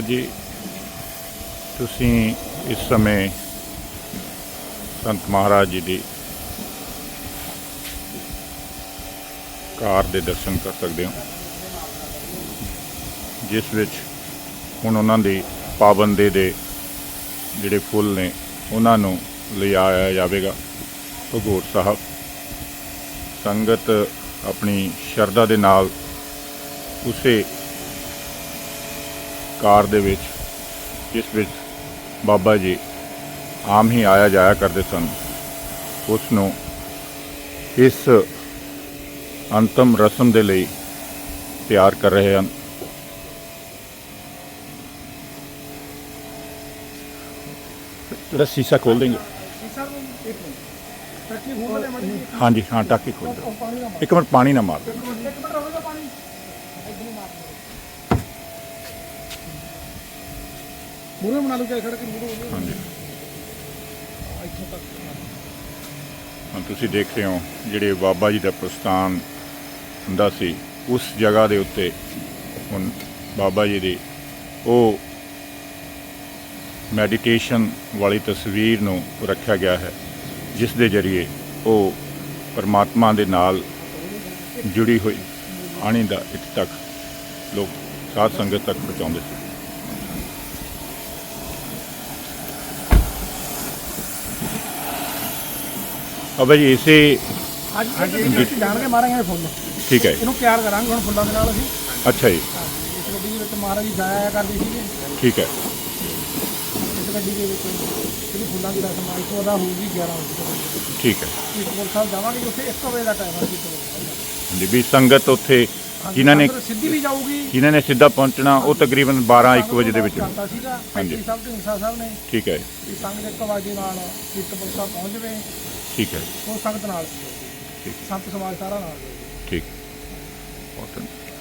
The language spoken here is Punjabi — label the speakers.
Speaker 1: ਜੀ, ਤੁਸੀਂ ਇਸ ਸਮੇਂ ਸੰਤ ਮਹਾਰਾਜ ਜੀ ਦੀ ਕਾਰ ਦੇ ਦਰਸ਼ਨ ਕਰ ਸਕਦੇ ਹੋ। ਜਿਸ ਵਿੱਚ ਹੁਣ ਉਹਨਾਂ ਦੀ ਪਾਬੰਦੀ ਦੇ ਜਿਹੜੇ ਫੁੱਲ ਨੇ, ਉਹਨਾਂ ਨੂੰ ਲਿਆਇਆ ਜਾਵੇਗਾ। ਭਗੋਰ ਸਾਹਿਬ, ਸੰਗਤ ਆਪਣੀ ਸ਼ਰਧਾ ਦੇ ਨਾਲ ਉਸੇ ਕਾਰ ਦੇ ਵਿੱਚ ਜਿਸ ਵਿੱਚ ਬਾਬਾ ਜੀ ਆਮ ਹੀ ਆਇਆ ਜਾਇਆ ਕਰਦੇ ਸਨ। ਉਸ ਨੂੰ ਇਸ ਅੰਤਮ ਰਸਮ ਦੇ ਲਈ ਤਿਆਰ ਕਰ ਰਹੇ ਹਨ। ਜਿਹੜਾ ਸੀਸਾ ਖੋਲ ਦੇਂਗੇ। ਹਾਂਜੀ ਹਾਂ ਟਾਕੀ ਖੋਲ ਦਿਓ। ਇੱਕ ਮਿੰਟ ਪਾਣੀ ਨਾ ਮਾਰ ਦਿਓ।
Speaker 2: ਇੱਕ ਮਿੰਟ ਰਹੇਗਾ ਪਾਣੀ ਮੂਰੇ ਬਣਾ ਲੂ ਕੇ ਖੜ ਕੇ ਮੂਰੇ ਹੋ
Speaker 1: ਹਾਂਜੀ।
Speaker 2: ਇੱਥੋਂ ਤੱਕ।
Speaker 1: ਹੁਣ ਤੁਸੀਂ ਦੇਖ ਰਹੇ ਹੋ ਜਿਹੜੇ ਬਾਬਾ ਜੀ ਦਾ ਪ੍ਰਸਥਾਨ ਹੁੰਦਾ ਸੀ ਉਸ ਜਗ੍ਹਾ ਦੇ ਉੱਤੇ ਹੁਣ ਬਾਬਾ ਜੀ ਦੀ ਉਹ ਮੈਡੀਟੇਸ਼ਨ ਵਾਲੀ ਤਸਵੀਰ ਨੂੰ ਰੱਖਿਆ ਗਿਆ ਹੈ ਜਿਸ ਦੇ ਜ਼ਰੀਏ ਉਹ ਪਰਮਾਤਮਾ ਦੇ ਨਾਲ ਜੁੜੀ ਹੋਈ ਆਣੀ ਦਾ ਇੱਥੇ ਤੱਕ ਲੋਕ ਸਾਧ ਸੰਗਤ ਤੱਕ ਪਹੁੰਚਾਉਂਦੇ ਸੀ। ਬਾਬਾ ਜੀ ਇਸੇ
Speaker 2: ਅੱਜ ਅਸੀਂ ਜਾਣ ਕੇ ਮਾਰਾਂਗੇ ਫੁੱਲ।
Speaker 1: ਠੀਕ ਹੈ
Speaker 2: ਇਹਨੂੰ ਤਿਆਰ ਕਰਾਂਗੇ ਹੁਣ ਫੁੱਲਾਂ ਦੇ ਨਾਲ ਅਸੀਂ।
Speaker 1: ਅੱਛਾ ਜੀ।
Speaker 2: ਇਸ ਗੱਡੀ ਦੇ ਵਿੱਚ ਮਹਾਰਾਜ ਜੀ ਜਾਇਆ ਕਰਦੀ ਸੀਗੇ।
Speaker 1: ਠੀਕ ਹੈ।
Speaker 2: ਇਸ ਗੱਡੀ ਦੇ ਵਿੱਚ ਜਿਹੜੀ ਫੁੱਲਾਂ ਦੀ ਰਸਮ ਆ ਇੱਥੋਂ ਦਾ ਹੋਊਗੀ 11 ਵਜੇ
Speaker 1: ਠੀਕ ਹੈ।
Speaker 2: ਕੀਰਤਪੁਰ ਸਾਹਿਬ ਜਾਵਾਂਗੇ ਉੱਥੇ 1 ਵਜੇ ਦਾ ਟਾਈਮ ਹੈ
Speaker 1: ਹਾਂਜੀ ਵੀ ਸੰਗਤ ਉੱਥੇ ਜਿਨ੍ਹਾਂ ਨੇ
Speaker 2: ਸਿੱਧੀ ਵੀ ਜਾਊਗੀ।
Speaker 1: ਜਿਨ੍ਹਾਂ ਨੇ ਸਿੱਧਾ ਪਹੁੰਚਣਾ ਉਹ ਤਕਰੀਬਨ 12 1 ਵਜੇ ਦੇ ਵਿੱਚ
Speaker 2: ਹਾਂਜੀ। ਸਾਹਿਬ ਢੀਂਸਾ ਸਾਹਿਬ ਨੇ
Speaker 1: ਠੀਕ ਹੈ।
Speaker 2: ਵੀ ਸੰਗਤ ਇੱਕ ਵਜੇ ਨਾਲ ਕੀਰਤਪੁਰ ਸਾਹਿਬ ਪਹੁੰਚ ਜਵੇ।
Speaker 1: ਠੀਕ ਹੈ
Speaker 2: ਉਹ ਸੰਗਤ ਨਾਲ
Speaker 1: ਠੀਕ
Speaker 2: ਸੰਤ ਸਮਾਜ ਸਾਰਾ ਨਾਲ
Speaker 1: ਠੀਕ ਬਹੁਤ ਧੰਨਵਾਦ।